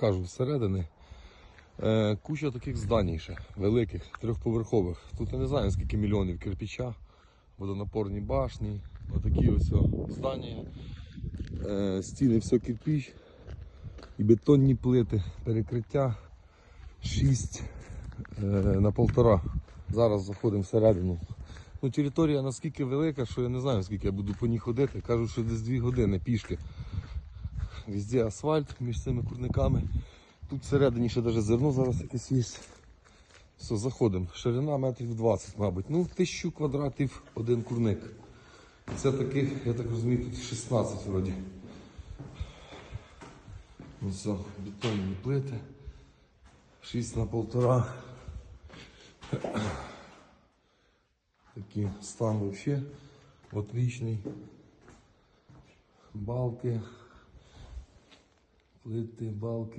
покажу всередини. Е, куча таких зданій ще, великих, трьохповерхових. Тут я не знаю скільки мільйонів кирпича, водонапорні башні, отакі ось здання. Е, стіни все кирпич і бетонні плити, перекриття 6 е, на полтора. Зараз заходимо всередину. Ну, територія наскільки велика, що я не знаю, скільки я буду по ній ходити. Кажуть, що десь 2 години пішки. Везде асфальт між цими курниками. Тут всередині ще навіть зерно зараз якесь є. Все, заходимо. Ширина метрів 20, мабуть. Ну, тисячу квадратів один курник. Це таких, я так розумію, тут 16 вроді. Ну все, бетонні плити. 6 на полтора. Такий стан вообще отличный. Балки, плити, балки.